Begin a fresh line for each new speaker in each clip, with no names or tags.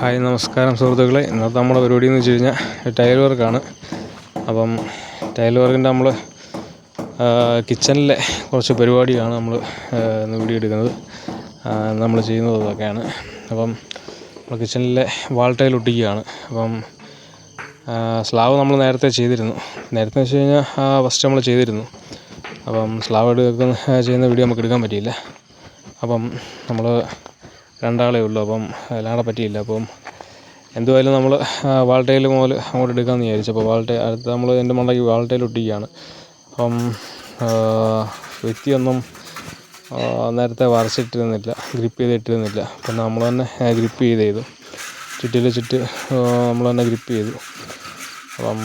Hi നമസ്കാരം സുഹൃത്തുക്കളെ. ഇന്നത്തെ നമ്മുടെ പരിപാടി എന്ന് വെച്ച് കഴിഞ്ഞാൽ ടൈൽ വർക്കാണ് അപ്പം ടൈൽ വർക്കിന്റെ നമ്മൾ കിച്ചണിലെ കുറച്ച് പരിപാടിയാണ് നമ്മൾ ഇന്ന് വീഡിയോ എടുക്കുന്നത്. നമ്മൾ ചെയ്യുന്നത് അതൊക്കെയാണ്. അപ്പം നമ്മൾ കിച്ചണിലെ വാൾ ടൈൽ ഒട്ടിക്കുകയാണ്. അപ്പം സ്ലാവ് നമ്മൾ നേരത്തെ ചെയ്തിരുന്നു. നേരത്തെ വെച്ച് കഴിഞ്ഞാൽ ഫസ്റ്റ് നമ്മൾ ചെയ്തിരുന്നു. അപ്പം സ്ലാവ് എടുക്കുന്ന ചെയ്യുന്ന വീഡിയോ നമുക്ക് എടുക്കാൻ പറ്റിയില്ല. അപ്പം നമ്മൾ രണ്ടാളേ ഉള്ളൂ. അപ്പം എല്ലാം പറ്റിയില്ല. അപ്പം എന്തുമായാലും നമ്മൾ വാൾട്ടയിൽ മുതൽ അങ്ങോട്ട് എടുക്കാമെന്ന് വിചാരിച്ചു അപ്പോൾ വാൾട്ട അടുത്ത് നമ്മൾ എന്റെ മണ്ടയ്ക്ക് വാൾട്ടയിൽ ഒട്ടിക്കുകയാണ്. അപ്പം വ്യക്തിയൊന്നും നേരത്തെ വരച്ചിട്ടിരുന്നില്ല ഗ്രിപ്പ് ചെയ്തിട്ടിരുന്നില്ല. അപ്പം നമ്മൾ തന്നെ ഗ്രിപ്പ് ചെയ്ത് ചെയ്തു ചുറ്റിൽ ചുറ്റ് നമ്മൾ തന്നെ ഗ്രിപ്പ് ചെയ്തു. അപ്പം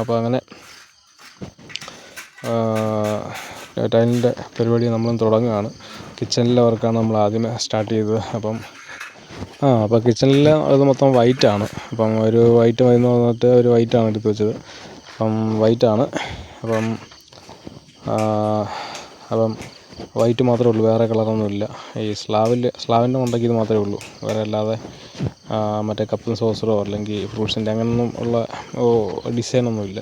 അപ്പം അങ്ങനെ ടൈലിന്റെ പരിപാടി നമ്മളും തുടങ്ങുകയാണ്. കിച്ചണിലെ വർക്കാണ് നമ്മൾ ആദ്യമേ സ്റ്റാർട്ട് ചെയ്തത്. അപ്പം ആ അപ്പോൾ കിച്ചണിൽ അത് മൊത്തം വൈറ്റാണ് അപ്പം ഒരു വൈറ്റ് മരുന്ന് വന്നിട്ട് ഒരു വൈറ്റാണ് എടുത്ത് വെച്ചത്. അപ്പം വൈറ്റാണ് അപ്പം അപ്പം വൈറ്റ് മാത്രമേ ഉള്ളൂ. വേറെ കളറൊന്നുമില്ല ഈ സ്ലാവിൽ സ്ലാവിന്റെ മണ്ടയ്ക്ക് ഇത് മാത്രമേ ഉള്ളൂ. വേറെ അല്ലാതെ മറ്റേ കപ്പും സോസറോ അല്ലെങ്കിൽ ഫ്രൂട്ട്സിന്റെ അങ്ങനെയൊന്നും ഉള്ള ഡിസൈനൊന്നുമില്ല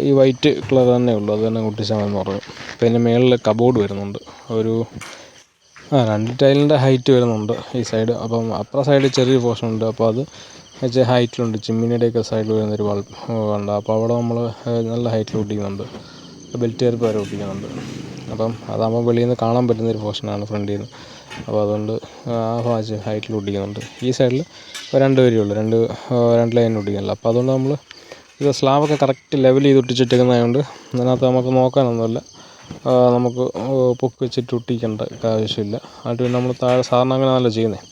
ഈ വൈറ്റ് കളർ തന്നെ ഉള്ളൂ. അത് തന്നെ എന്ന് പറഞ്ഞു. പിന്നെ മുകളിൽ കബോർഡ് വരുന്നുണ്ട്. ഒരു ആ രണ്ട് ടൈലിന്റെ ഹൈറ്റ് വരുന്നുണ്ട് ഈ സൈഡ്. അപ്പം അപ്പുറ സൈഡിൽ ചെറിയ പോർഷൻ ഉണ്ട്. അപ്പോൾ അത് വെച്ചാൽ ഹൈറ്റിലുണ്ട്. ചിമ്മിനിയുടെയൊക്കെ സൈഡിൽ വരുന്നൊരു ബൾബ് ഉണ്ട്. അപ്പോൾ അവിടെ നമ്മൾ നല്ല ഹൈറ്റിൽ ഒട്ടിക്കുന്നുണ്ട്. ബെൽറ്റ് ചേർപ്പ് വരെ ഒട്ടിക്കുന്നുണ്ട്. അപ്പം അതാകുമ്പോൾ വെളിയിൽ നിന്ന് കാണാൻ പറ്റുന്നൊരു പോർഷനാണ് ഫ്രണ്ടിൽ നിന്ന്. അപ്പോൾ അതുകൊണ്ട് ആ ഭാഗം ഹൈറ്റിൽ ഒട്ടിക്കുന്നുണ്ട്. ഈ സൈഡിൽ രണ്ട് വരിയേ ഉള്ളൂ രണ്ട് രണ്ട് ലൈൻ ഒട്ടിക്കുന്നുള്ളൂ അപ്പോൾ അതുകൊണ്ട് നമ്മൾ ഇത് സ്ലാബൊക്കെ കറക്റ്റ് ലെവൽ ചെയ്ത് ഒട്ടിച്ചിട്ടേക്കുന്നതായതുകൊണ്ട് അതിനകത്ത് നമുക്ക് നോക്കാനൊന്നുമില്ല. നമുക്ക് പൊക്കി വെച്ചിട്ട് ഒട്ടിക്കേണ്ട ആവശ്യമില്ല. അത് നമ്മൾ താഴെ സാധാരണ അങ്ങനെ അങ്ങനെയാണല്ലോ ചെയ്യുന്നത്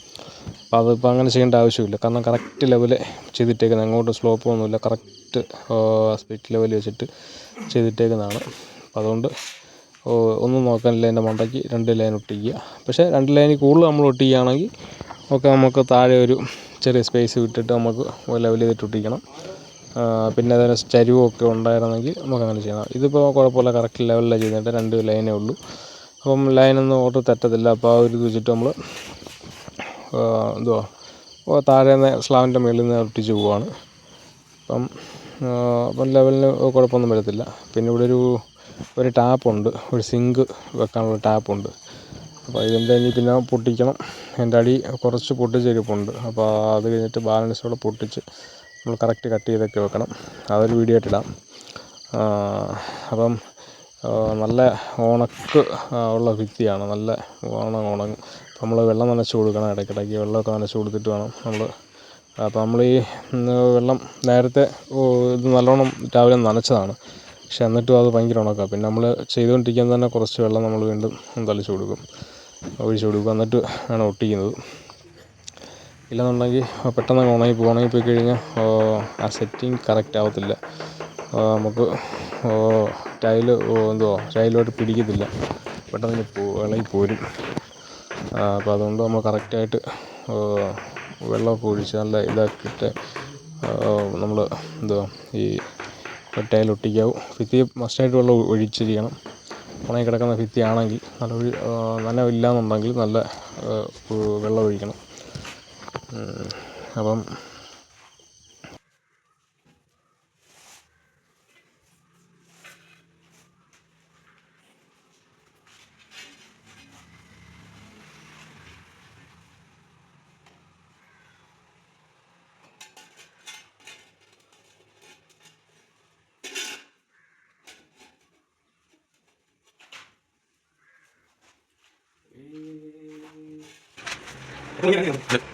അപ്പോൾ അതിപ്പോൾ അങ്ങനെ ചെയ്യേണ്ട ആവശ്യമില്ല. കാരണം കറക്റ്റ് ലെവൽ ചെയ്തിട്ടേക്കുന്നത് അങ്ങോട്ട് സ്ലോപ്പ് ഒന്നുമില്ല. കറക്റ്റ് സ്പിറ്റ് ലെവൽ വെച്ചിട്ട് ചെയ്തിട്ടേക്കുന്നതാണ്. അപ്പോൾ അതുകൊണ്ട് ഒന്നും നോക്കാനില്ല. എന്റെ മണ്ടയ്ക്ക് രണ്ട് ലൈൻ ഒട്ടിക്കുക. പക്ഷേ രണ്ട് ലൈനിൽ കൂടുതൽ നമ്മൾ ഒട്ടിക്കുകയാണെങ്കിൽ ഒക്കെ നമുക്ക് താഴെ ഒരു ചെറിയ സ്പേസ് വിട്ടിട്ട് നമുക്ക് ലെവൽ ചെയ്തിട്ട് ഒട്ടിക്കണം. പിന്നെ അതിന് ചരിവൊക്കെ ഉണ്ടായിരുന്നെങ്കിൽ നമുക്ക് അങ്ങനെ ചെയ്യണം ഇതിപ്പോൾ കുഴപ്പമില്ല കറക്റ്റ് ലെവലിലാണ് ചെയ്യുന്നത് രണ്ട് ലൈനേ ഉള്ളൂ. അപ്പം ലൈനൊന്നും ഓട്ട് തെറ്റത്തില്ല. അപ്പോൾ ആ ഒരു ഇത് വെച്ചിട്ട് നമ്മൾ എന്തുവാ താഴെ നിന്ന് സ്ലാബിന്റെ മുകളിൽ നിന്ന് ഒട്ടിച്ച് പോവാണ്. അപ്പം അപ്പം ലെവലിന് കുഴപ്പമൊന്നും വരത്തില്ല. പിന്നെ ഇവിടെ ഒരു ഒരു ടാപ്പുണ്ട് ഒരു സിങ്ക് വെക്കാനുള്ള ടാപ്പുണ്ട് അപ്പോൾ ഇതിന്റെ ഇനി പിന്നെ പൊട്ടിക്കണം. എന്റെ അടി കുറച്ച് പൊട്ടിച്ചിരിപ്പുണ്ട്. അപ്പോൾ അത് കഴിഞ്ഞിട്ട് ബാലൻസോടെ പൊട്ടിച്ച് നമ്മൾ കറക്റ്റ് കട്ട് ചെയ്തൊക്കെ വെക്കണം. അതൊരു വീഡിയോ ആയിട്ടിടാം അപ്പം നല്ല ഉണക്ക് ഉള്ള ഭിത്തിയാണ്. നല്ല ഉണങ്ങും ഉണങ്ങും നമ്മൾ വെള്ളം നനച്ച് കൊടുക്കണം ഇടയ്ക്കിടയ്ക്ക്. വെള്ളമൊക്കെ നനച്ച് കൊടുത്തിട്ട് വേണം നമ്മൾ അപ്പോൾ നമ്മൾ ഈ വെള്ളം നേരത്തെ ഇത് നല്ലോണം രാവിലെ നനച്ചതാണ്. പക്ഷെ എന്നിട്ടും അത് ഭയങ്കര ഉണക്കാം. പിന്നെ നമ്മൾ ചെയ്തുകൊണ്ടിരിക്കാൻ തന്നെ കുറച്ച് വെള്ളം നമ്മൾ വീണ്ടും തളിച്ച് കൊടുക്കും. ഒഴിച്ച് കൊടുക്കും. എന്നിട്ട് ആണ് ഒട്ടിക്കുന്നത്. ഇല്ലെന്നുണ്ടെങ്കിൽ പെട്ടെന്ന് അങ്ങ് ഉണങ്ങി പോകും ഉണങ്ങി പോയി കഴിഞ്ഞാൽ ആ സെറ്റിങ് കറക്റ്റ് ആവത്തില്ല. നമുക്ക് ടൈൽ എന്തുവാ ടൈലോട്ട് പിടിക്കത്തില്ല. പെട്ടെന്ന് ഇളകി പോരും. അപ്പം അതുകൊണ്ട് നമ്മൾ കറക്റ്റായിട്ട് വെള്ളമൊക്കെ ഒഴിച്ച് നല്ല ഇതാക്കിയിട്ട് നമ്മൾ എന്തുവാ ഈ ടൈൽ ഒട്ടിക്കാവൂ. ഭിത്തി മസ്റ്റായിട്ട് വെള്ളം ഒഴിച്ച് ചെയ്യണം ഉണങ്ങി കിടക്കുന്ന ഭിത്തി ആണെങ്കിൽ നല്ല ഒഴി നനവില്ല എന്നുണ്ടെങ്കിൽ നല്ല വെള്ളം ഒഴിക്കണം. അപ്പം
Yeah.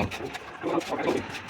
Oh, okay.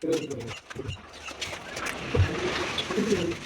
Thank you.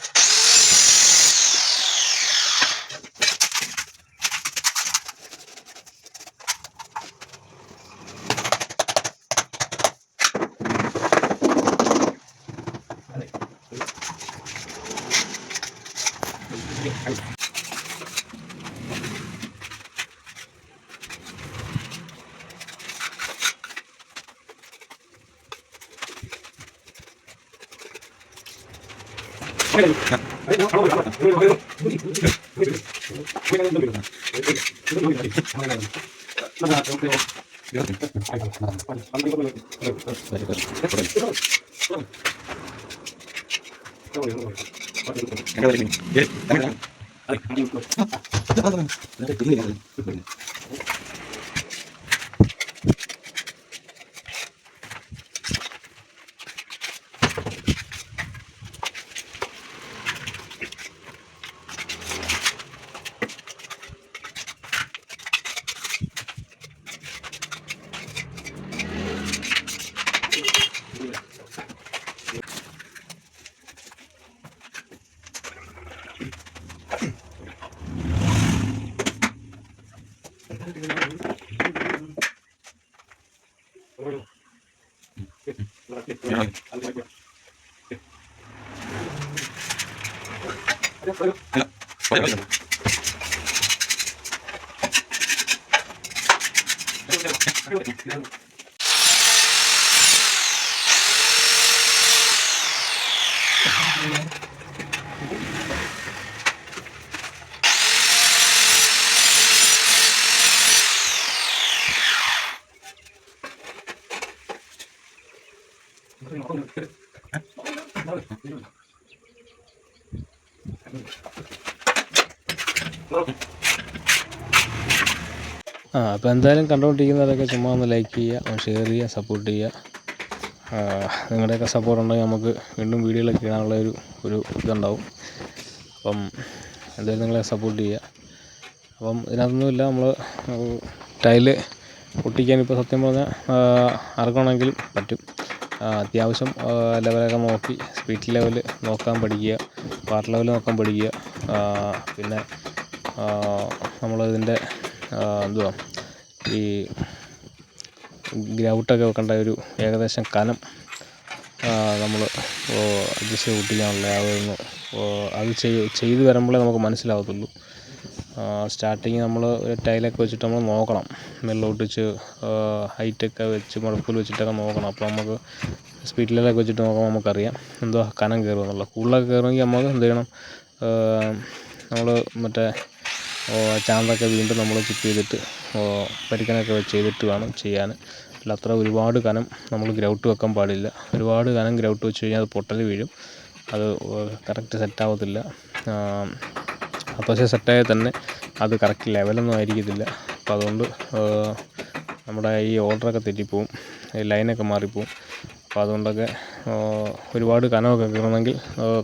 একেবারে ആ അപ്പോൾ എന്തായാലും കണ്ടുകൊണ്ടിരിക്കുന്നവരൊക്കെ ചുമ്മാ ഒന്ന് ലൈക്ക് ചെയ്യുക ഷെയർ ചെയ്യുക സപ്പോർട്ട് ചെയ്യുക. നിങ്ങളുടെയൊക്കെ സപ്പോർട്ട് ഉണ്ടെങ്കിൽ നമുക്ക് വീണ്ടും വീഡിയോകളൊക്കെ ഇടാനുള്ള ഒരു ഒരു ഇതുണ്ടാവും. അപ്പം എന്തായാലും നിങ്ങളെ സപ്പോർട്ട് ചെയ്യുക. അപ്പം ഇതിനകത്തൊന്നുമില്ല നമ്മൾ ടൈൽ പൊട്ടിക്കാൻ ഇപ്പോൾ സത്യം പറഞ്ഞാൽ അറക്കണമെങ്കിലും പറ്റും. അത്യാവശ്യം ലെവലൊക്കെ നോക്കി സ്പീഡ് ലെവൽ നോക്കാൻ പഠിക്കുക വാട്ടർ ലെവൽ നോക്കാൻ പഠിക്കുക. പിന്നെ നമ്മളിതിന്റെ എന്തുവാ? ഈ ഗ്രൗട്ടൊക്കെ വെക്കേണ്ട ഒരു ഏകദേശം കനം നമ്മൾ അഡ്ജസ്റ്റ് ചെയ്ത് ഒട്ടിക്കാനുള്ള അതൊന്ന് അത് ചെയ്ത് വരുമ്പോഴേ നമുക്ക് മനസ്സിലാവത്തുള്ളൂ. സ്റ്റാർട്ടിങ് നമ്മൾ ടൈലൊക്കെ വെച്ചിട്ട് നമ്മൾ നോക്കണം. മെല്ലോട്ടിച്ച് ഹൈറ്റൊക്കെ വെച്ച് മുഴപ്പിൽ വെച്ചിട്ടൊക്കെ നോക്കണം. അപ്പോൾ നമുക്ക് സ്പീഡ് ലെവലൊക്കെ വെച്ചിട്ട് നോക്കുമ്പോൾ നമുക്കറിയാം എന്തോ കനം കയറുമെന്നുള്ളത് കൂടുതലൊക്കെ കയറുമെങ്കിൽ നമുക്ക് എന്ത് ചെയ്യണം? നമ്മൾ മറ്റേ ഓ, ചാന്തൊക്കെ വീണ്ടും നമ്മൾ ചിപ്പ് ചെയ്തിട്ട് പരിക്കനൊക്കെ വെച്ച് ചെയ്തിട്ട് വേണം ചെയ്യാൻ. അല്ല അത്ര ഒരുപാട് കനം നമ്മൾ ഗ്രൗട്ട് വെക്കാൻ പാടില്ല. ഒരുപാട് കനം ഗ്രൗട്ട് വെച്ച് കഴിഞ്ഞാൽ അത് പൊട്ടൽ വീഴും. അത് കറക്റ്റ് സെറ്റാവത്തില്ല അപ്പോൾ സെറ്റായാൽ തന്നെ അത് കറക്റ്റ് ലെവലൊന്നും ആയിരിക്കത്തില്ല. അപ്പോൾ അതുകൊണ്ട് നമ്മുടെ ഈ ഓർഡറൊക്കെ തെറ്റിപ്പോവും. ലൈനൊക്കെ മാറിപ്പോവും. അപ്പോൾ അതുകൊണ്ടൊക്കെ ഒരുപാട് കനമൊക്കെ കയറണമെങ്കിൽ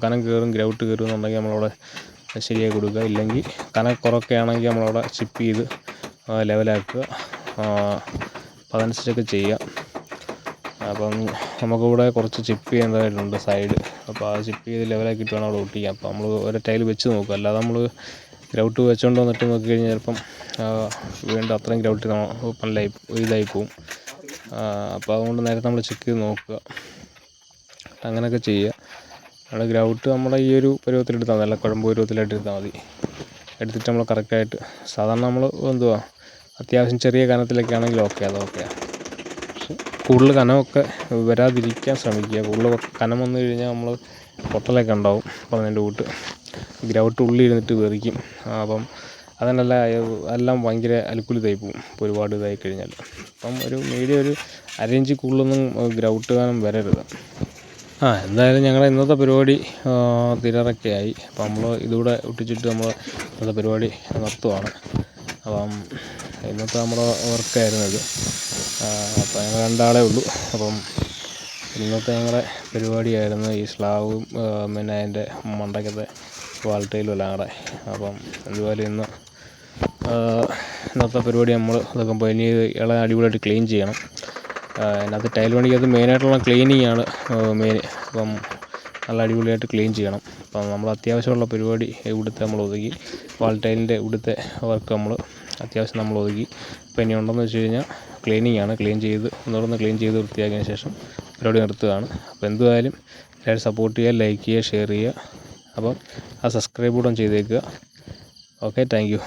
കനം കയറും ഗ്രൗട്ട് കയറും എന്നുണ്ടെങ്കിൽ നമ്മളവിടെ ശരിയാക്കി കൊടുക്കുക. ഇല്ലെങ്കിൽ കനം കുറവൊക്കെ ആണെങ്കിൽ നമ്മളവിടെ ചിപ്പ് ചെയ്ത് ലെവലാക്കുക അപ്പം അതനുസരിച്ചൊക്കെ ചെയ്യുക അപ്പം നമുക്കിവിടെ കുറച്ച് ചിപ്പ് ചെയ്യേണ്ടതായിട്ടുണ്ട് സൈഡ് അപ്പോൾ ആ ചിപ്പ് ചെയ്ത് ലെവലാക്കിയിട്ട് വേണം അവിടെ ഒട്ടിക്കാൻ. അപ്പോൾ നമ്മൾ ഒരു ടൈൽ വെച്ച് നോക്കുക. അല്ലാതെ നമ്മൾ ഗ്രൗട്ട് വെച്ചുകൊണ്ട് വന്നിട്ട് നോക്കി കഴിഞ്ഞാൽ ചിലപ്പം വീണ്ടും അത്രയും ഗ്രൗട്ട് പല്ലായി ഇതായി പോവും. അപ്പോൾ അതുകൊണ്ട് നേരത്തെ നമ്മൾ ചെക്ക് ചെയ്ത് നോക്കുക. അങ്ങനെയൊക്കെ ചെയ്യുക നമ്മുടെ ഗ്രൗട്ട് നമ്മുടെ ഈ ഒരു പരുവത്തിലെടുത്താൽ മതി. അല്ല കുഴമ്പ് പരുവത്തിലായിട്ട് എടുത്താൽ മതി. എടുത്തിട്ട് നമ്മൾ കറക്റ്റായിട്ട് സാധാരണ നമ്മൾ എന്തുവാ അത്യാവശ്യം ചെറിയ കനത്തിലൊക്കെ ആണെങ്കിൽ ഓക്കെ അത് ഓക്കെയാണ് പക്ഷെ കൂടുതൽ കനമൊക്കെ വരാതിരിക്കാൻ ശ്രമിക്കുക. കൂടുതൽ കനം വന്നു കഴിഞ്ഞാൽ നമ്മൾ പൊട്ടലൊക്കെ ഉണ്ടാവും പറഞ്ഞതിന്റെ കൂട്ട്. ഗ്രൗട്ട് ഉള്ളി ഇരുന്നിട്ട് വെറിക്കും. അപ്പം അതിനല്ല എല്ലാം ഭയങ്കര അലുക്കുലിതായി പോകും ഇപ്പോൾ ഒരുപാട് ഇതായി കഴിഞ്ഞാൽ അപ്പം ഒരു മീഡിയം ഒരു അരയിഞ്ച് കൂടുതലൊന്നും ഗ്രൗട്ട് കാരണം വരരുത്. ആ എന്തായാലും ഞങ്ങളുടെ ഇന്നത്തെ പരിപാടി തീരാറൊക്കെയായി അപ്പം നമ്മൾ ഇതുകൂടെ ഒട്ടിച്ചിട്ട് നമ്മൾ ഇന്നത്തെ പരിപാടി നിർത്തുവാണ്. അപ്പം ഇന്നത്തെ നമ്മുടെ വർക്കായിരുന്നു ഇത്. അപ്പം ഞങ്ങൾ രണ്ടാളേ ഉള്ളൂ. അപ്പം ഇന്നത്തെ ഞങ്ങളുടെ പരിപാടിയായിരുന്നു ഈ സ്ലാവും പിന്നെ അതിന്റെ മണ്ടയ്ക്കത്തെ വാൾട്ടയിലും എല്ലാം കൂടെ. അപ്പം അതുപോലെ ഇന്ന് ഇന്നത്തെ പരിപാടി നമ്മൾ ഇതൊക്കെ ഇനി ഇള അടിപൊളിയായിട്ട് ക്ലീൻ ചെയ്യണം. അതിനകത്ത് ടൈൽ പണിക്കകത്ത് മെയിനായിട്ടുള്ള ക്ലീനിങ് ആണ് മെയിൻ അപ്പം നല്ല അടിപൊളിയായിട്ട് ക്ലീൻ ചെയ്യണം. അപ്പം നമ്മൾ അത്യാവശ്യമുള്ള പരിപാടി ഇവിടുത്തെ നമ്മൾ ഒതുക്കി. വാൾ ടൈലിന്റെ ഇവിടുത്തെ വർക്ക് നമ്മൾ അത്യാവശ്യം നമ്മൾ ഒതുക്കി. ഇപ്പം ഇനി ഉണ്ടെന്ന് വെച്ച് കഴിഞ്ഞാൽ ക്ലീനിങ് ആണ് ക്ലീൻ ചെയ്ത് ഒന്നുകൂടെ ക്ലീൻ ചെയ്ത് വൃത്തിയാക്കിയതിന് ശേഷം പരിപാടി നിർത്തുകയാണ്. അപ്പോൾ എന്തുവായാലും എല്ലാവരും സപ്പോർട്ട് ചെയ്യുക ലൈക്ക് ചെയ്യുക ഷെയർ ചെയ്യുക. അപ്പം ആ സബ്സ്ക്രൈബ് കൂടെ ചെയ്തേക്കുക. Okay thank